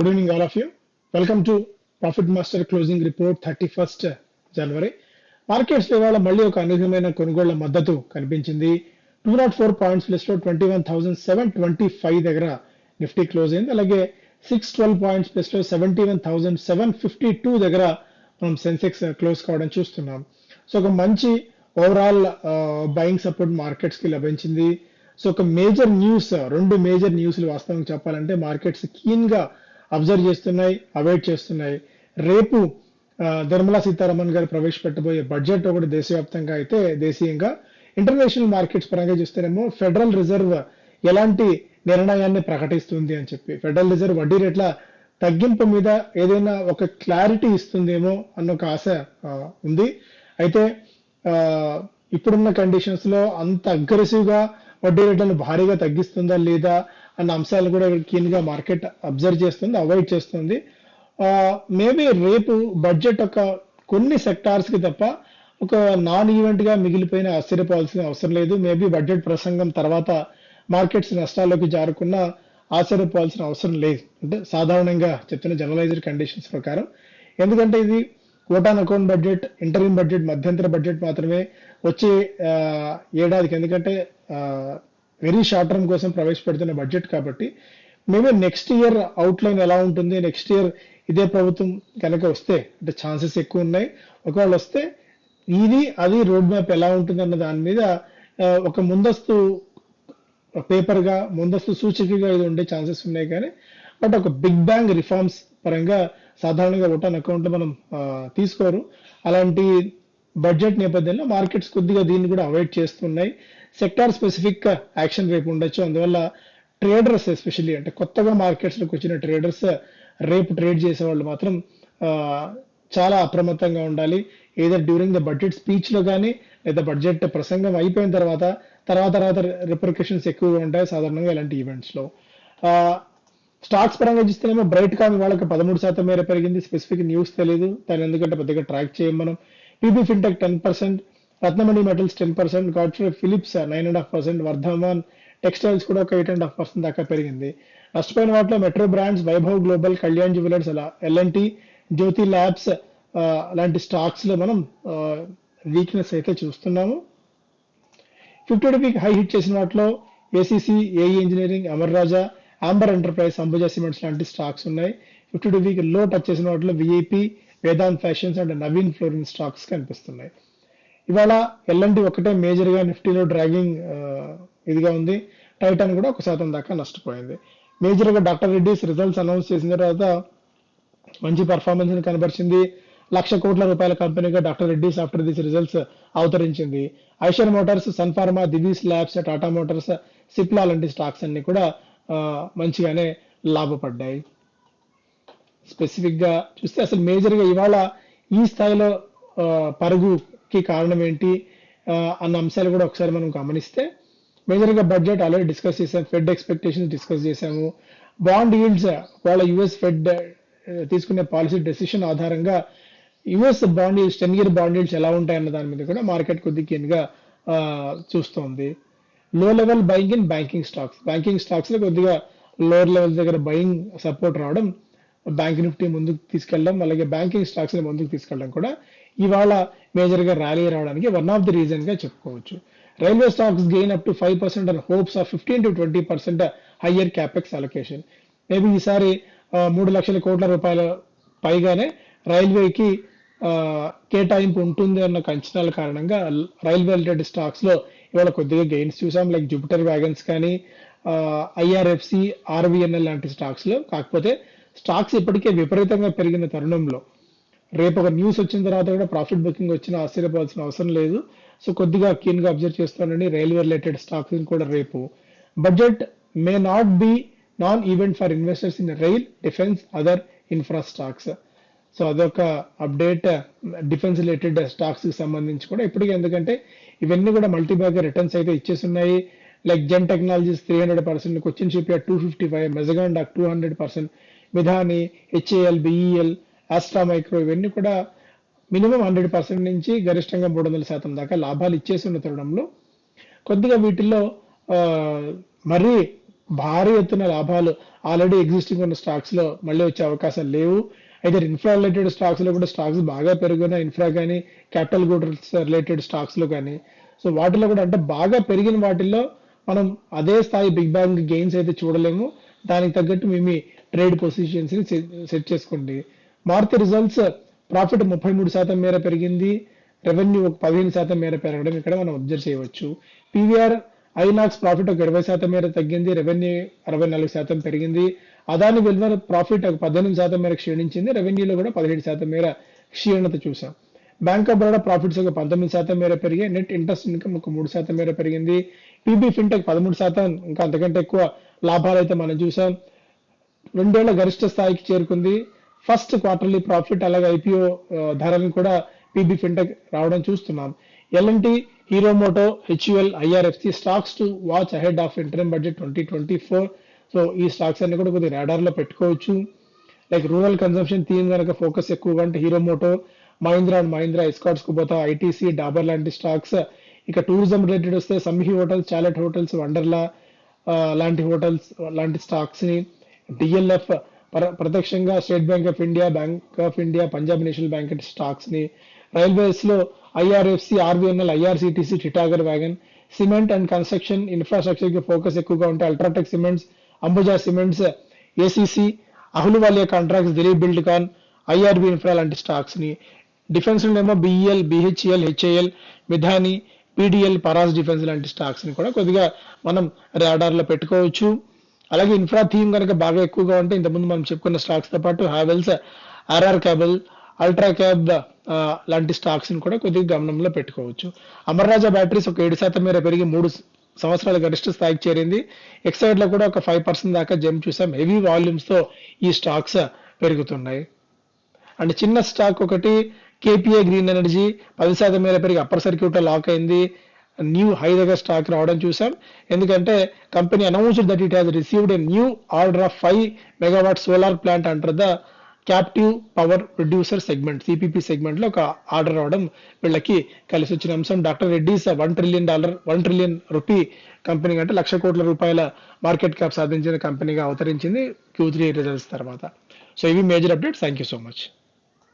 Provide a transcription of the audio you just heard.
Good evening, all of you. Welcome to Profit Master Closing Report 31st జనవరి markets ఇవాళ మళ్ళీ ఒక అనూహ్యమైన కొనుగోళ్ళ మద్దతు కనిపించింది. టూ నాట్ ఫోర్ పాయింట్స్ ప్లస్లో twenty one thousand seven twenty five దగ్గర నిఫ్టీ క్లోజ్ అయింది. అలాగే సిక్స్ ట్వెల్వ్ పాయింట్స్ ప్లస్లో seventy one thousand seven fifty two దగ్గర మనం సెన్సెక్స్ క్లోజ్ uh, కావడం చూస్తున్నాం. సో ఒక మంచి ఓవరాల్ బయింగ్ సపోర్ట్ మార్కెట్స్కి లభించింది. సో ఒక మేజర్ న్యూస్ uh, రెండు మేజర్ న్యూస్లు వాస్తవం చెప్పాలంటే మార్కెట్స్ కీన్గా అబ్జర్వ్ చేస్తున్నాయి అవైడ్ చేస్తున్నాయి. రేపు నిర్మలా సీతారామన్ గారు ప్రవేశపెట్టబోయే బడ్జెట్ ఒకటి దేశవ్యాప్తంగా అయితే దేశీయంగా ఇంటర్నేషనల్ మార్కెట్స్ పరంగా చూస్తేనేమో ఫెడరల్ రిజర్వ్ ఎలాంటి నిర్ణయాన్ని ప్రకటిస్తుంది అని చెప్పి ఫెడరల్ రిజర్వ్ వడ్డీ రేట్ల తగ్గింపు మీద ఏదైనా ఒక క్లారిటీ ఇస్తుందేమో అన్న ఒక ఆశ ఉంది. అయితే ఇప్పుడున్న కండిషన్స్లో అంత అగ్రెసివ్గా వడ్డీ రేట్లను భారీగా తగ్గిస్తుందా లేదా అన్న అంశాలు కూడా కీన్గా మార్కెట్ అబ్జర్వ్ చేస్తుంది అవాయిడ్ చేస్తుంది. మేబీ రేపు బడ్జెట్ ఒక కొన్ని సెక్టార్స్కి తప్ప ఒక నాన్ ఈవెంట్గా మిగిలిపోయిన ఆశ్చర్యపోవాల్సిన అవసరం లేదు. మేబీ బడ్జెట్ ప్రసంగం తర్వాత మార్కెట్స్ నష్టాల్లోకి జారుకున్న ఆశ్చర్యపోవాల్సిన అవసరం లేదు. అంటే సాధారణంగా చెప్తున్న జనరలైజ్డ్ కండిషన్స్ ప్రకారం. ఎందుకంటే ఇది vote on account budget interim budget మధ్యంతర బడ్జెట్ మాత్రమే వచ్చే ఏడాదికి. ఎందుకంటే వెరీ షార్ట్ టర్మ్ కోసం ప్రవేశపెడుతున్న బడ్జెట్ కాబట్టి మేబీ నెక్స్ట్ ఇయర్ అవుట్లైన్ ఎలా ఉంటుంది? నెక్స్ట్ ఇయర్ ఇదే ప్రభుత్వం కనుక వస్తే అంటే ఛాన్సెస్ ఎక్కువ ఉన్నాయి. ఒకవేళ వస్తే ఇది అది రోడ్ మ్యాప్ ఎలా ఉంటుంది అన్న దాని మీద ఒక ముందస్తు పేపర్గా ముందస్తు సూచికగా ఇది ఉండే ఛాన్సెస్ ఉన్నాయి కానీ బట్ ఒక బిగ్ బ్యాంగ్ రిఫార్మ్స్ పరంగా సాధారణంగా ఓటాన్ అకౌంట్ మనం తీసుకోరు. అలాంటి బడ్జెట్ నేపథ్యంలో మార్కెట్స్ కొద్దిగా దీన్ని కూడా అవాయిడ్ చేస్తున్నాయి. సెక్టార్ స్పెసిఫిక్ యాక్షన్ రేపు ఉండొచ్చు. అందువల్ల ట్రేడర్స్ ఎస్పెషల్లీ అంటే కొత్తగా మార్కెట్స్లోకి వచ్చిన ట్రేడర్స్ రేపు ట్రేడ్ చేసే వాళ్ళు మాత్రం చాలా అప్రమత్తంగా ఉండాలి. ఏదర్ డ్యూరింగ్ ద బడ్జెట్ స్పీచ్లో కానీ లేదా బడ్జెట్ ప్రసంగం అయిపోయిన తర్వాత తర్వాత తర్వాత రిప్రికేషన్స్ ఎక్కువగా ఉంటాయి సాధారణంగా ఇలాంటి ఈవెంట్స్లో. స్టాక్స్ పరంగా చూస్తేనేమో బ్రైట్ కామ్ వాళ్ళకి పదమూడు శాతం మేర పెరిగింది. స్పెసిఫిక్ న్యూస్ తెలియదు దాని ఎందుకంటే పెద్దగా ట్రాక్ చేయం మనం. PB fintech ten percent Ratnamani metals ten percent Godfrey Phillips nine and half percent Vardhman textiles కూడా ఒక ఎయిట్ అండ్ హాఫ్ పర్సెంట్ దాకా పెరిగింది. నష్టపోయిన వాటిలో Metro Brands Vaibhav Global Kalyan jewellers అలా ఎల్ఎన్టీ జ్యోతి ల్యాబ్స్ అలాంటి స్టాక్స్లో మనం వీక్నెస్ అయితే చూస్తున్నాము. ఫిఫ్టీ వీక్ హై హిట్ చేసిన వాటిలో ACC AE engineering Amar Raja Amber Enterprises Ambuja cements లాంటి స్టాక్స్ ఉన్నాయి. ఫిఫ్టీ రూపీకి లో టచ్ చేసిన వాటిలో VIP Vedant fashions and Navin Fluorine stocks కనిపిస్తున్నాయి. ఇవాళ ఎల్ఎన్టీ ఒకటే మేజర్గా నిఫ్టీలో డ్రాగింగ్ ఇదిగా ఉంది. టైటాన్ కూడా ఒక శాతం దాకా నష్టపోయింది. మేజర్గా డాక్టర్ రెడ్డిస్ రిజల్ట్స్ అనౌన్స్ చేసిన తర్వాత మంచి పర్ఫార్మెన్స్ని కనబరిచింది. లక్ష కోట్ల రూపాయల కంపెనీగా doctor Reddy's after this results అవతరించింది. Eicher motors Sun Pharma Divi's labs Tata motors Cipla లాంటి స్టాక్స్ అన్ని కూడా మంచిగానే లాభపడ్డాయి. స్పెసిఫిక్గా చూస్తే అసలు మేజర్గా ఇవాళ ఈ స్థాయిలో పరుగుకి కారణం ఏంటి అన్న అంశాలు కూడా ఒకసారి మనం గమనిస్తే మేజర్గా బడ్జెట్ ఆల్రెడీ డిస్కస్ చేసాం ఫెడ్ ఎక్స్పెక్టేషన్స్ డిస్కస్ చేసాము. బాండ్ ఈల్డ్స్ వాళ్ళ యుఎస్ ఫెడ్ తీసుకునే పాలసీ డెసిషన్ ఆధారంగా US bond yields ten year bond yields ఎలా ఉంటాయన్న దాని మీద కూడా మార్కెట్ కొద్ది కీన్గా చూస్తోంది. Low level buying in banking stocks banking స్టాక్స్లో కొద్దిగా లోవర్ లెవెల్ దగ్గర బయింగ్ సపోర్ట్ రావడం బ్యాంక్ నిఫ్టీ ముందుకు తీసుకెళ్ళడం అలాగే బ్యాంకింగ్ స్టాక్స్ని ముందుకు తీసుకెళ్ళడం కూడా ఇవాళ మేజర్గా ర్యాలీ రావడానికి వన్ ఆఫ్ ది రీజన్గా చెప్పుకోవచ్చు. Railway stocks gain up to five percent and hopes of fifteen to twenty percent higher capex allocation maybe ఈసారి మూడు లక్షల కోట్ల రూపాయల పైగానే రైల్వేకి కేటాయింపు ఉంటుంది అన్న అంచనాల కారణంగా రైల్వే రిలేటెడ్ స్టాక్స్లో ఇవాళ కొద్దిగా గెయిన్స్ చూసాం. లైక్ జూపిటర్ వ్యాగన్స్ కానీ ఐఆర్ఎఫ్సి ఆర్వీఎన్ఎల్ లాంటి స్టాక్స్లో కాకపోతే స్టాక్స్ ఇప్పటికే విపరీతంగా పెరిగిన తరుణంలో. రేపు ఒక న్యూస్ వచ్చిన తర్వాత కూడా ప్రాఫిట్ బుకింగ్ వచ్చిన ఆశ్చర్యపోవాల్సిన అవసరం లేదు. సో కొద్దిగా కీన్గా అబ్జర్వ్ చేస్తానండి. రైల్వే రిలేటెడ్ స్టాక్స్ కూడా రేపు. Budget may not be non event for investors in rail defence other infra stocks. So అదొక అప్డేట్ డిఫెన్స్ రిలేటెడ్ స్టాక్స్కి సంబంధించి కూడా. ఇప్పటికే ఎందుకంటే ఇవన్నీ కూడా మల్టీబ్యాక్ రిటర్న్స్ అయితే ఇచ్చేస్తున్నాయి like Zen technologies three hundred percent Cochin ship two fifty five Mazagon two hundred percent Midhani HAL BEL Astra micro ఇవన్నీ కూడా మినిమం హండ్రెడ్ పర్సెంట్ నుంచి గరిష్టంగా మూడు వందల శాతం దాకా లాభాలు ఇచ్చేసి ఉన్న తరుణంలో కొద్దిగా వీటిల్లో మరీ భారీ ఎత్తున లాభాలు ఆల్రెడీ ఎగ్జిస్టింగ్ ఉన్న స్టాక్స్లో మళ్ళీ వచ్చే అవకాశాలు లేవు. అయితే ఇన్ఫ్రా రిలేటెడ్ స్టాక్స్లో కూడా స్టాక్స్ బాగా పెరిగిన ఇన్ఫ్రా కానీ క్యాపిటల్ గూడ్స్ రిలేటెడ్ స్టాక్స్లో కానీ సో వాటిలో కూడా అంటే బాగా పెరిగిన వాటిల్లో మనం అదే స్థాయి బిగ్ బ్యాంగ్ గెయిన్స్ అయితే చూడలేము. దానికి తగ్గట్టు మేము ట్రేడ్ పొజిషన్స్ని సెట్ చేసుకోండి. మారుతి రిజల్ట్స్ ప్రాఫిట్ ముప్పై మూడు శాతం మేర పెరిగింది. రెవెన్యూ ఒక పదిహేను శాతం మేర పెరగడం ఇక్కడ మనం అబ్జర్వ్ చేయవచ్చు. పీవీఆర్ ఐనాక్స్ ప్రాఫిట్ ఒక ఇరవై శాతం మేర తగ్గింది. రెవెన్యూ అరవై నాలుగు శాతం పెరిగింది. అదాని విలువ ప్రాఫిట్ ఒక పద్దెనిమిది శాతం మేర క్షీణించింది. రెవెన్యూలో కూడా పదిహేడు శాతం మేర క్షీణత చూసాం బ్యాంక్ ఆఫ్ బరోడా ప్రాఫిట్స్ ఒక పంతొమ్మిది శాతం మేర పెరిగాయి. నెట్ ఇంట్రెస్ట్ ఇన్కమ్ ఒక మూడు శాతం మేర పెరిగింది. పీబీ ఫిన్టెక్ పదమూడు శాతం ఇంకా అంతకంటే ఎక్కువ లాభాలు అయితే మనం చూసాం. రెండేళ్ళ గరిష్ట స్థాయికి చేరుకుంది. ఫస్ట్ క్వార్టర్లీ ప్రాఫిట్ అలాగే ఐపీఓ ధరలను కూడా పీబీ ఫిన్టెక్ రావడం చూస్తున్నాం. LNT Hero Moto HUL IRFC stocks to watch ahead of interim budget twenty twenty four. So ఈ స్టాక్స్ అన్ని కూడా కొద్దిగా రాడార్లో లో పెట్టుకోవచ్చు. లైక్ రూరల్ కన్సంప్షన్ థీమ్ కనుక ఫోకస్ ఎక్కువగా అంటే Hero Moto Mahindra and Mahindra ఎస్కాట్స్కు పోతా ఐటీసీ డాబర్ లాంటి స్టాక్స్ ఇక టూరిజం రిలేటెడ్ వస్తే Samhi hotels Chalet hotels Wonderla లాంటి హోటల్స్ లాంటి స్టాక్స్ని డిఎల్ఎఫ్ ప్రత్యక్షంగా State Bank of India Bank of India Punjab National Bank స్టాక్స్ని రైల్వేస్లో IRFC RBNL IRCTC Titagarh wagon cement and construction ఇన్ఫ్రాస్ట్రక్చర్కి focus ఎక్కువగా ఉంటే UltraTech cements Ambuja cements ACC Ahluwalia contracts Dilip Buildcon IRB infra లాంటి స్టాక్స్ని. Defence ఏమో BEL BHL HAL Midhani PDL Paras defence లాంటి స్టాక్స్ని కూడా కొద్దిగా మనం రాడార్లో లో పెట్టుకోవచ్చు. అలాగే ఇన్ఫ్రా థీమ్ కనుక బాగా ఎక్కువగా ఉంటే ఇంతకుముందు మనం చెప్పుకున్న స్టాక్స్తో పాటు Havells RR cable ultra cab లాంటి స్టాక్స్ని కూడా కొద్దిగా గమనంలో పెట్టుకోవచ్చు. అమర్రాజా బ్యాటరీస్ ఒక ఏడు శాతం మేర పెరిగి మూడు సంవత్సరాల గరిష్ట స్థాయికి చేరింది. ఎక్సైడ్లో కూడా ఒక ఫైవ్ పర్సెంట్ దాకా జంప్ చూసాం. హెవీ వాల్యూమ్స్తో ఈ స్టాక్స్ పెరుగుతున్నాయి. అండ్ చిన్న స్టాక్ ఒకటి కేపీఏ గ్రీన్ ఎనర్జీ పది శాతం మేర పెరిగి అప్పర్ సర్క్యూట్ లాక్ అయింది. న్యూ హై దగ్గర స్టాక్ రావడం చూసాం ఎందుకంటే company announced that it has received a new order of five megawatt solar plant under the captive power producer segment CPP సెగ్మెంట్లో ఒక ఆర్డర్ రావడం వీళ్ళకి కలిసి వచ్చిన అంశం. Doctor Reddy's one trillion dollar one trillion rupee company అంటే లక్ష కోట్ల రూపాయల మార్కెట్ క్యాప్ సాధించిన కంపెనీగా అవతరించింది క్యూ త్రీ రిజల్ట్స్ తర్వాత. సో ఇవి major updates thank you so much